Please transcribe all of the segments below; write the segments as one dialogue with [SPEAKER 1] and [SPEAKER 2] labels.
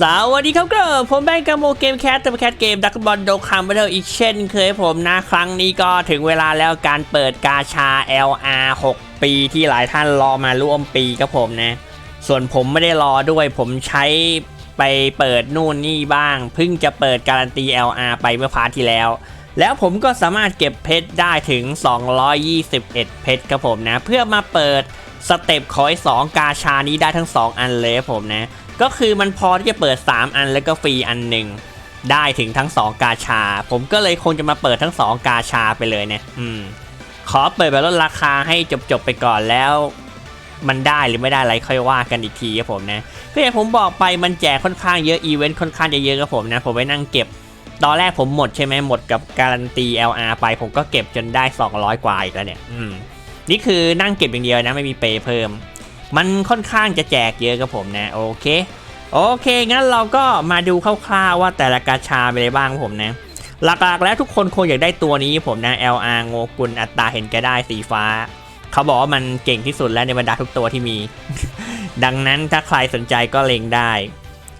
[SPEAKER 1] สวัสดีครับก็ผมแบงก์กาโมเกมแคสต์แคสเกมดักบอลโดคัมเบลอีกเช่นเคยผมนะครั้งนี้ก็ถึงเวลาแล้วการเปิดกาชา LR 6 ปีที่หลายท่านรอมาร่วมปีครับผมนะ ส่วนผมไม่ได้รอด้วยผมใช้ไปเปิดนู่นนี่บ้าง เพิ่งจะเปิดการันตี LR ไปเมื่อพาร์ทที่แล้ว แล้วผมก็สามารถเก็บเพชรได้ถึง 221 เพชรครับผมนะ เพื่อมาเปิดสเต็ปขอไอ้สองกาชานี้ได้ทั้ง 2 อันเลยครับผมนะ ก็คือมันพอที่จะเปิด 3 อันแล้วก็ฟรีอันหนึ่งได้ถึงทั้ง 2 กาชา ผมก็เลยคงจะมาเปิดทั้ง 2 กาชาไปเลยเนี่ยอืมขอเปิดแบบลดราคาให้จบๆไปก่อนแล้ว มันได้หรือไม่ได้อะไรค่อยว่ากันอีกทีครับผมนะก็อย่างผมบอกไปมันแจกค่อนข้างเยอะอีเวนต์ค่อนข้างจะเยอะครับผมนะผมไปนั่งเก็บตอนแรกผมหมดใช่ไหมหมดกับการันตี LR ไปผมก็เก็บจนได้ 200 กว่าอีกแล้วเนี่ย อืม นี่คือนั่งเก็บอย่างเดียวนะไม่มีเปย์เพิ่ม มันค่อนข้างจะแจกเยอะครับผมนะโอเคโอเค งั้นเราก็มาดูคร่าวๆว่าแต่ละกาชาเป็นอะไรบ้างผมนะ หลักๆแล้วทุกคนคงอยากได้ตัวนี้ผมนะ LR โงกุลอัตราเห็นแกได้สีฟ้า เขาบอกว่ามันเก่งที่สุดแล้วในบรรดาทุกตัวที่มี ดังนั้นถ้าใครสนใจก็เล็งได้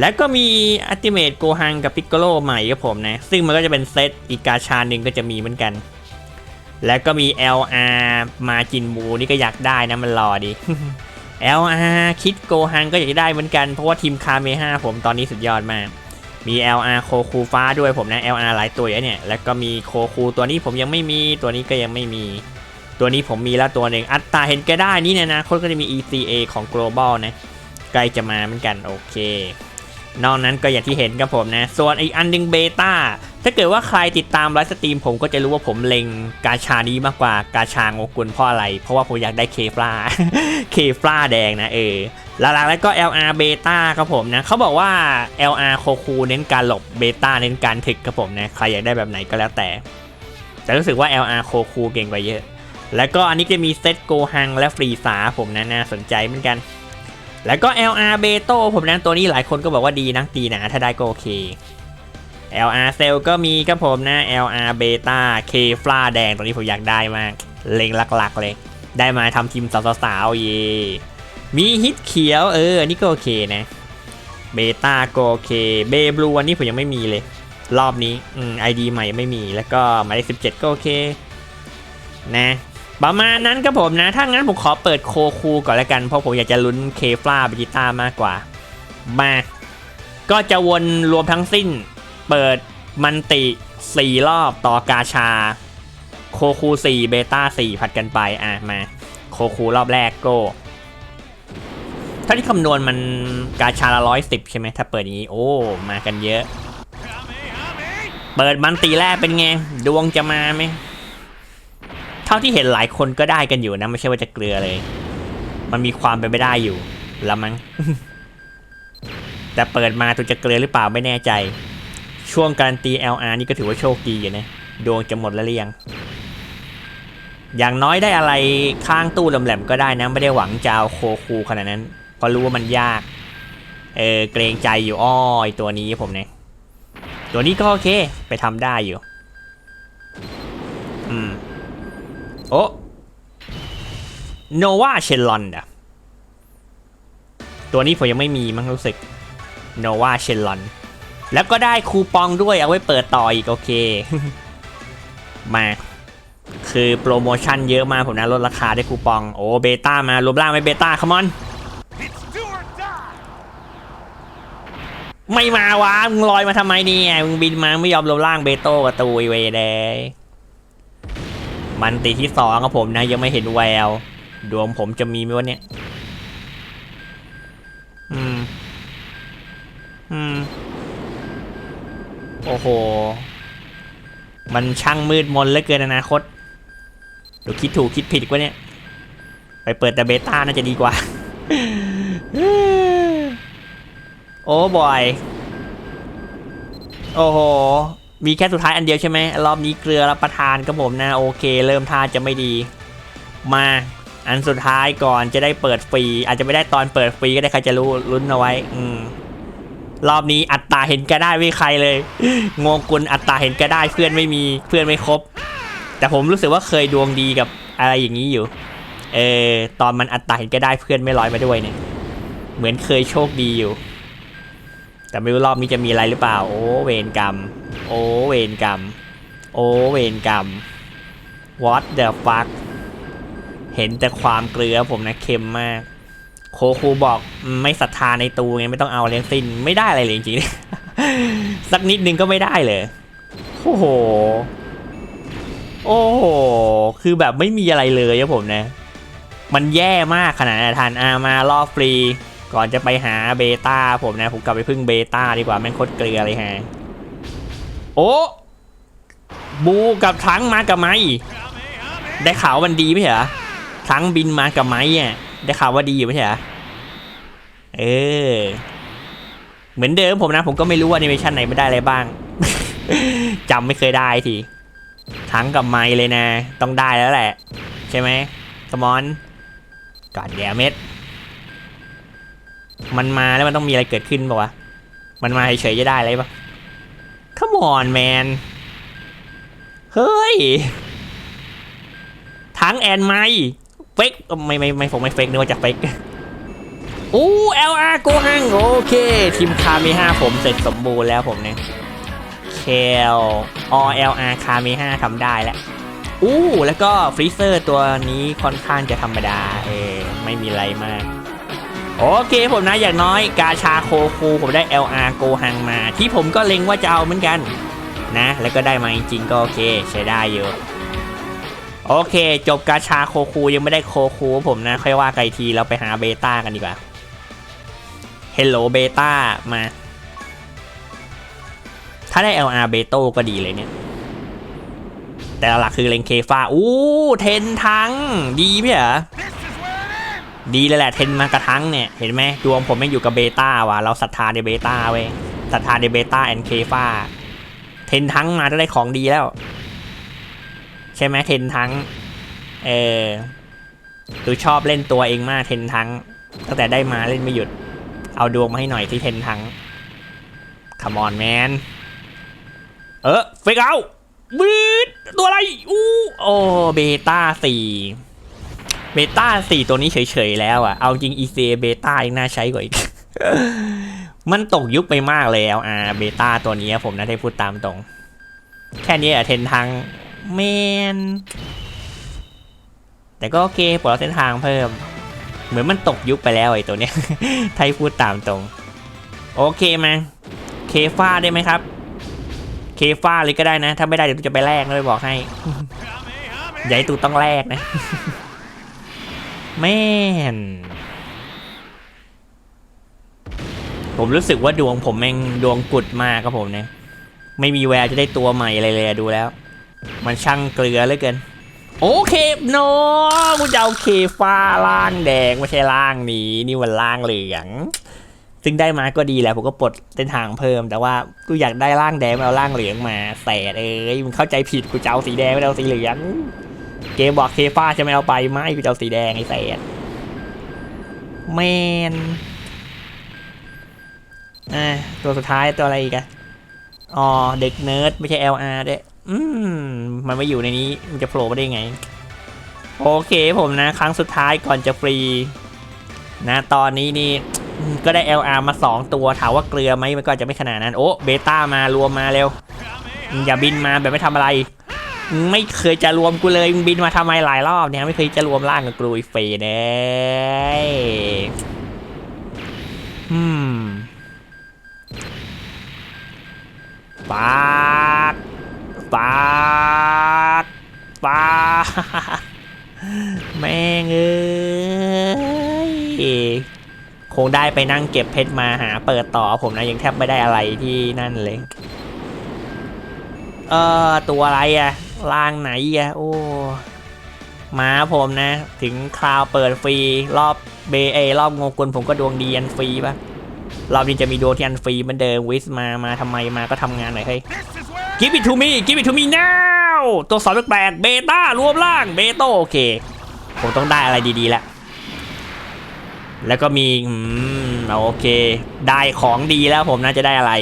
[SPEAKER 1] แล้วก็มีอัติเมตโกฮังกับพิกโกโลใหม่ครับผมนะ ซึ่งมันก็จะเป็นเซตอีกกาชาหนึ่งก็จะมีเหมือนกัน แล้วก็มี LR มาจินบูนี่ก็อยากได้นะมันรอดี LR คิดโกฮังก็อยากได้เหมือนกัน เพราะว่าทีมคาเมห้าผมตอนนี้สุดยอดมาก มี LR โคคูฟ้าด้วยผมนะ LR หลายตัวเนี่ย แล้วก็มีโคคูตัวนี้ผมยังไม่มี ตัวนี้ก็ยังไม่มี ตัวนี้ผมมีแล้วตัวหนึ่ง อัตตาเห็นแกได้นี่นยนะคนก็จะมี ECA ของ global นะ ใกล้จะมาเหมือนกัน โอเค นอกนั้นก็อย่างที่เห็นครับผมนะ ส่วนอีกอันหนึงเบต้า ถ้าเกิดว่าใครติดตามไลฟ์สตรีมผมก็จะรู้ว่าผมเล็งกาชานี้มากกว่ากาชาโงกุลเพราะอะไร เพราะว่าผมอยากได้เคฟลาเคฟลาแดงนะเออหลักๆแล้วก็ LR เบต้าครับผมนะเขาบอกว่า LR โคคูเน้นการหลบเบต้าเน้นการถึกครับผมนะใครอยากได้แบบไหนก็แล้วแต่ แต่รู้สึกว่า LR โคคูเก่งกว่าเยอะ แล้วก็อันนี้จะมีเซตโกฮังและฟรีสาผมนะน่าสนใจเหมือนกัน แล้วก็ LR เบโตผมนะตัวนี้หลายคนก็บอกว่าดีนะตีหนาถ้าได้ก็โอเค LR เซลก็มีครับผมนะ LR เบต้าเคฟลาแดงตัวนี้ผมอยากได้มาก เล็งหลักๆเลย ได้มาทำทีมสาวๆเย่มีฮิตเขียวเอออันนี้ก็โอเคนะเบต้าก็โอเคเบบลูอันนี้ผมยังไม่มีเลย รอบนี้อืมไอดีใหม่ยังไม่มีแล้วก็หมายเลขสิบเจ็ดก็โอเค นะ ประมาณนั้นครับผมนะ ถ้างั้นผมขอเปิดโคคูก่อนแล้วกัน เพราะผมอยากจะลุ้นเคฟลาบิจิต้ามากกว่า มา ก็จะวนรวมทั้งสิ้น เปิดมันติ4รอบต่อกาชา โคคู4เบต้า4ผัดกันไปอะมา โคคูรอบแรกโก้ถ้าที่คำนวณมันกาชาละร้อยสิบใช่ไหมถ้าเปิดอย่างนี้โอ้มากันเยอะ เปิดมันตีแรกเป็นไง ดวงจะมาไหมเท่าที่เห็นหลายคนก็ได้กันอยู่นะ ไม่ใช่ว่าจะเกลือเลย มันมีความเป็นไปได้อยู่ละมั้งแต่เปิดมาตัวจะเกลือหรือเปล่าไม่แน่ใจ ช่วงการตี LR นี่ก็ถือว่าโชคดีอยู่นะดวงจะหมดแล้วหรือยัง อย่างน้อยได้อะไรข้างตู้แหลมๆก็ได้นะ ไม่ได้หวังจะเอาโคคูขนาดนั้นเพราะรู้ว่ามันยาก เออเกรงใจอยู่อ้อยตัวนี้ผมเนี่ยตัวนี้ก็โอเคไปทำได้อยู่ อืม โอ้โนวาเชลลอนอะตัวนี้ผมยังไม่มีมั้งรู้สึกโนวาเชลลอน แล้วก็ได้คูปองด้วยเอาไว้เปิดต่ออีกโอเค มา คือโปรโมชั่นเยอะมากผมนะลดราคาได้คูปองโอ้เบต้ามารวมร่างไม่เบต้าคัมอนไม่มาวะมึงลอยมาทำไมเนี่ยมึงบินมาไม่ยอมลงล่างเบโต้กับตูไอเวเดยมันตีที่สองครับผมนะยังไม่เห็นแวว ดวงผมจะมีไหมวะเนี่ย อืม อืม โอ้โห มันช่างมืดมนเหลือเกินอนาคตหรือคิดถูกคิดผิดกว่าเนี่ย ไปเปิดแต่เบต้าน่าจะดีกว่า โอ้บอย โอ้โห มีแค่สุดท้ายอันเดียวใช่ไหมรอบนี้เกลือรับประทานกับผมนะ โอเค เริ่มท่าจะไม่ดี มาอันสุดท้ายก่อนจะได้เปิดฟรี อาจจะไม่ได้ตอนเปิดฟรีก็ได้ใครจะรู้ลุ้นเอาไว้ อืม รอบนี้อัตตาเห็นก็ได้ไม่ใครเลยงงกุลอัตตาเห็นก็ได้เพื่อนไม่มีเพื่อนไม่ครบ แต่ผมรู้สึกว่าเคยดวงดีกับอะไรอย่างนี้อยู่ เออตอนมันอัตตาเห็นก็ได้เพื่อนไม่ร้อยมาด้วยเนี่ยเหมือนเคยโชคดีอยู่ แต่ไม่รู้รอบนี้จะมีอะไรหรือเปล่า โอ้เวรกรรม โอ้เวรกรรม โอ้เวรกรรม what the fuck เห็นแต่ความเกลือผมนะเค็มมาก โคคูบอกไม่ศรัทธาในตูไงไม่ต้องเอาเลี้ยงสิ้นไม่ได้อะไรเลยจริงๆสักนิดนึงก็ไม่ได้เลยโอ้โหโอ้โหคือแบบไม่มีอะไรเลยครับผมนะ มันแย่มากขนาดทานอามาล่อฟรี ก่อนจะไปหาเบต้าผมนะ ผมกลับไปพึ่งเบต้าดีกว่าแม่งโคตรเกลือเลยฮะโอ้บูกับทั้งมากับไม้ได้ข่าวมันดีไหมเหรอทั้งบินมากับไม้อะ ได้ข่าวว่าดีอยู่ไหมเหรอเออ เหมือนเดิมผมนะ ผมก็ไม่รู้ว่าแอนิเมชันไหนไม่ได้อะไรบ้าง จำไม่เคยได้ที ทั้งกับไม้เลยนะ ต้องได้แล้วแหละ ใช่ไหมสมอนก่อดเดียเม็ด มันมาแล้วมันต้องมีอะไรเกิดขึ้นป่าวะ มันมาเฉยๆจะได้อะไรปะ Come on man เฮ้ย ทั้งแอนไม ฟกไม่ไม่ไม่ผมไม่เฟกนึกว่าจะเฟกอู้ LR โกหังโอเค ทีมคาเมห้าผมเสร็จสมบูรณ์แล้วผมเนี่ยเคลอ LR คาเมห้าทำได้แล้วอู้แล้วก็ฟรีเซอร์ตัวนี้ค่อนข้างจะธรรมดาเอไม่มีอะไรมาก โอเคผมนะอย่างน้อยกาชาโคคูผมได้ LR โกหังมา ที่ผมก็เล็งว่าจะเอาเหมือนกันนะ แล้วก็ได้มาจริงๆก็โอเค ใช้ได้อยู่ โอเค จบกาชาโคคูยังไม่ได้โคคูผมนะ ค่อยว่าไกลทีเราไปหาเบต้ากันดีกว่า Hello เบต้ามา ถ้าได้ LR เบโต้ก็ดีเลยเนี่ย แต่หลักคือเลงเคฟาอู้เทนทั้ง ดีพี่เหรอดีเลยแหละเทนมากระทั้งเนี่ย เห็นไหมดวงผมไม่อยู่กับเบต้าว่ะเราศรัทธาในเบต้าเว้ยศรัทธาในเบต้าแอนเคฟาเทนทั้งมาก็ได้ของดีแล้ว ใช่ไหมเทนทั้ง เออคือชอบเล่นตัวเองมากเทนทั้งตั้งแต่ได้มาเล่นไม่หยุด เอาดวงมาให้หน่อยที่เทนทั้ง come on man เออเฟกเอาบืดตัวอะไร อู้โอเบต้าสี่เบต้าสี่ตัวนี้เฉยๆแล้วอะเอาจริง ECA เบต้ายังน่าใช้กว่าอีก มันตกยุคไปมากแล้วอ่าเบต้าตัวนี้ผมนะได้พูดตามตรง แค่นี้อะเทนทาง เมน แต่ก็โอเคปลดล็อกเส้นทางเพิ่ม เหมือนมันตกยุคไปแล้วไอ้ตัวเนี้ย ไทยพูดตามตรง โอเคมาเคฟ้าได้ไหมครับ เคฟ้าเลยก็ได้นะ ถ้าไม่ได้เดี๋ยวตูจะไปแลกเลยบอกให้ ให้ตูต้องแลกนะ แม่น ผมรู้สึกว่าดวงผมแม่งดวงกุดมากครับผมเนี่ย ไม่มีแววจะได้ตัวใหม่อะไรเลยดูแล้ว มันช่างเกลือเหลือเกิน โอเคโนกูจะเอาเคฟ้าล่างแดงไม่ใช่ล่างนี้นี่มันล่างเหลือง ซึ่งได้มาก็ดีแหละผมก็ปลดเส้นทางเพิ่ม แต่ว่ากูอยากได้ล่างแดงไม่เอาล่างเหลืองมาแสดเอ้ยมึงเข้าใจผิดกูจะเอาสีแดงไม่เอาสีเหลือง เกมบอกเคฟ้าจะไม่เอาไปไม่กูจะเอาสีแดงไอ้แสดแมนอะตัวสุดท้ายตัวอะไรอีกอะอ๋อเด็กเนิร์ดไม่ใช่ LR ด้วย อืมมันไม่อยู่ในนี้มันจะโผล่มาได้ไง โอเคผมนะ ครั้งสุดท้ายก่อนจะฟรี นะ ตอนนี้นี่ก็ได้ LR มา 2 ตัวถามว่าเกลือไหมมันก็จะไม่ขนาดนั้น โอ้เบต้ามารวมมาเร็ว อย่าบินมาแบบไม่ทำอะไร ไม่เคยจะรวมกูเลยบินมาทำไมหลายรอบเนี่ยไม่เคยจะรวมร่างกับกลุยเฟยเด้อืมปาก ปากปาแม่งเอ้ยคงได้ไปนั่งเก็บเพชรมาหาเปิดต่อผมนะยังแทบไม่ได้อะไรที่นั่นเลย เออตัวอะไรอะล่างไหนอะโอ้มาผมนะ ถึงคราวเปิดฟรีรอบเบเอรอบงงกุลผมก็ดวงดีอันฟรีป่ะ รอบนี้จะมีดวงที่อันฟรีเหมือนเดิมวิสมา มาทำไมมาก็ทำงานหน่อยเฮ้ย Give it to me Give it to me now ตัวสอนแปลกเบต้ารวมล่างเบโตโอเค ผมต้องได้อะไรดีๆแล้ว แล้วก็มีอืมโอเค ได้ของดีแล้วผมน่าจะได้อะไร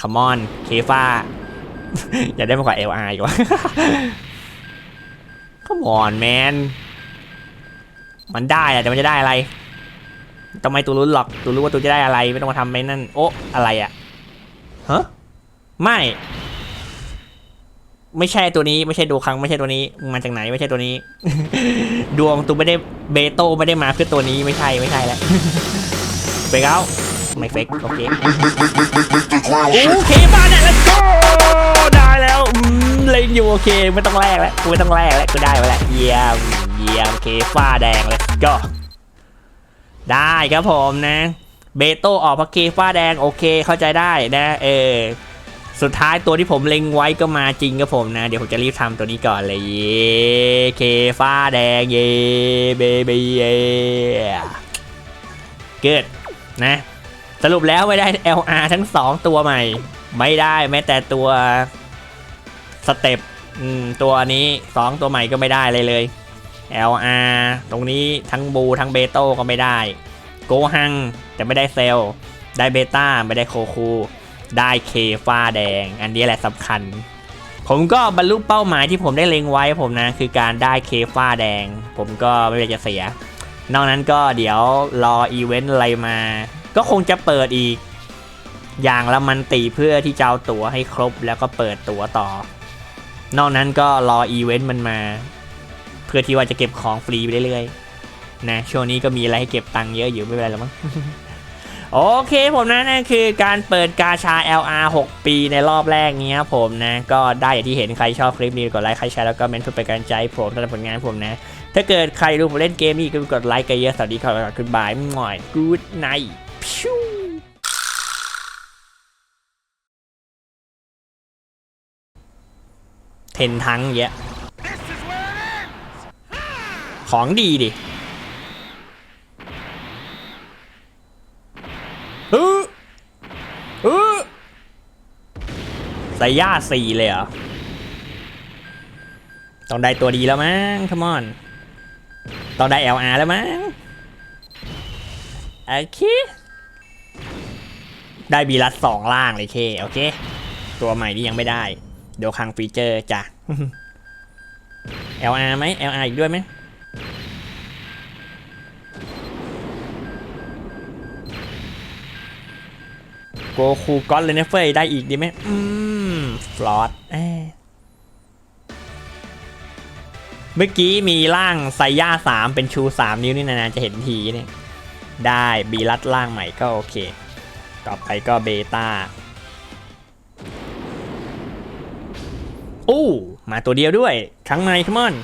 [SPEAKER 1] คัมอนเคฟ้าอยากได้มากกว่า LR อีกว่า Come on man มันได้อะแต่มันจะได้อะไร ทำไมตูรู้หรอกตูรู้ว่าตูจะได้อะไรไม่ต้องมาทำไปนั่นโอ๊ะอะไรอะฮะไม่ ไม่ใช่ตัวนี้ไม่ใช่ดูครั้งไม่ใช่ตัวนี้มาจากไหนไม่ใช่ตัวนี้ ดวงตูไม่ได้เบโตไม่ได้มาเพื่อตัวนี้ไม่ใช่ไม่ใช่แล้วเฟกเอาไม่เฟกโอเคโอเคมาเนี่ยแล้วก็ได้แล้วเล็งอยู่โอเคไม่ต้องแลกแล้วไม่ต้องแลกแล้วกูได้มาแล้วเยี่ยมเยี่ยมโอเคฟ้าแดงเลยก็ ได้ครับผมนะ เบโตออกพระเคฟ้าแดงโอเคเข้าใจได้นะเออสุดท้ายตัวที่ผมเล็งไว้ก็มาจริงครับผมนะ เดี๋ยวผมจะรีบทำตัวนี้ก่อนเลยเย่เคฟ้าแดงเย่เบบีเย่เกิดนะ สรุปแล้วไม่ได้ LR ทั้ง 2 ตัวใหม่ ไม่ได้แม้แต่ตัวสเต็ปตัวนี้ 2 ตัวใหม่ก็ไม่ได้เลยเลย LR ตรงนี้ทั้งบูทั้งเบโต้ก็ไม่ได้ โกฮังแต่ไม่ได้เซลลได้เบต้าไม่ได้โคคูได้เคฟ้าแดง อันนี้แหละสำคัญ ผมก็บรรลุเป้าหมายที่ผมได้เล็งไว้ผมนะ คือการได้เคฟ้าแดง ผมก็ไม่อยากจะเสีย นอกนั้นก็เดี๋ยวรออีเวนต์อะไรมา ก็คงจะเปิดอีก อย่างละมันตีเพื่อที่จะเอาตั๋วให้ครบแล้วก็เปิดตั๋วต่อ นอกนั้นก็รออีเวนต์มันมา เพื่อที่ว่าจะเก็บของฟรีไปเรื่อยๆนะช่วงนี้ก็มีอะไรให้เก็บตังค์เยอะอยู่ไม่เป็นไรหรอกมั้งโอเคผมนะนั่นคือการเปิดกาชา LR 6 ปีในรอบแรกนี้ครับผมนะ ก็ได้อย่างที่เห็นใครชอบคลิปนี้กดไลค์ใครแชร์แล้วก็เมนต์เพื่อเป็นกำลังใจผมสำหรับผลงานผมนะ ถ้าเกิดใครดูผมเล่นเกมนี้ก็กดไลค์กันเยอะสวัสดีครับคุณบายหน่อย good night พิวเทนทั้งเยอะ ของดีดิฮึฮึใส่ย่าสี่เลยเหรอ ต้องได้ตัวดีแล้วมั้ง come on ต้องได้ LR แล้วมั้ง โอเค ได้บีลัดสองล่างเลยเค โอเค ตัวใหม่ที่ยังไม่ได้ เดี๋ยวคังฟีเจอร์จ้ะ LR ไหม LR อีกด้วยไหม โกคูก้อนเลยนะเฟยได้อีกดีไหมอืมฟลอตเอ้ยเมื่อกี้มีร่างไซย่าสามเป็นชูสามนิ้วนี่นานๆจะเห็นทีเนี่ยได้บีลัดล่างใหม่ก็โอเค ต่อไปก็เบต้าอู้มาตัวเดียวด้วยครั้งในคัมอน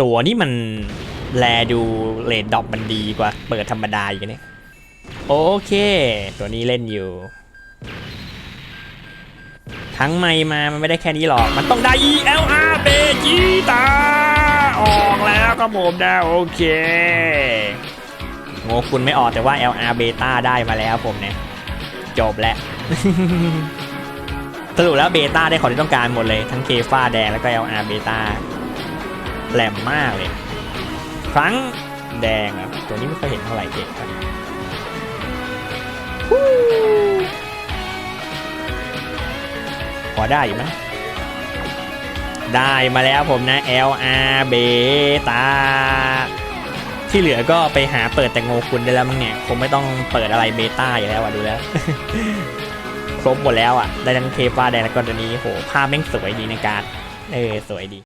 [SPEAKER 1] ตัวนี้มันแลดูเลดดอปมันดีกว่าเปิดธรรมดาอยู่เนี่ยโอเค ตัวนี้เล่นอยู่ ทั้งไม่มา มันไม่ได้แค่นี้หรอก มันต้องได้ ELR เบจิตาออกแล้วครับผมนะโอเคโงคุณไม่ออกแต่ว่า LR เบต้าได้มาแล้วผมเนี่ย จบแล้ว สรุปแล้วเบต้าได้ของที่ต้องการหมดเลย ทั้งเคฟ้าแดงแล้วก็ LR เบต้า แหลมมากเลย ครั้งแดงอะ ตัวนี้ไม่เคยเห็นเท่าไหร่เก่งครับพอได้อยู่มั้ยได้มาแล้วผมนะ LR เบตาที่เหลือก็ไปหาเปิดแต่โงคุณได้แล้วมั้งเนี่ยคงไม่ต้องเปิดอะไรเบต้าอยู่แล้วอะดูแล้ว ครบหมดแล้วอะ ได้ทั้งเคฟ้าแดงแล้วก็ตัวนี้โหภาพแม่งสวยดีในการดเออสวยดี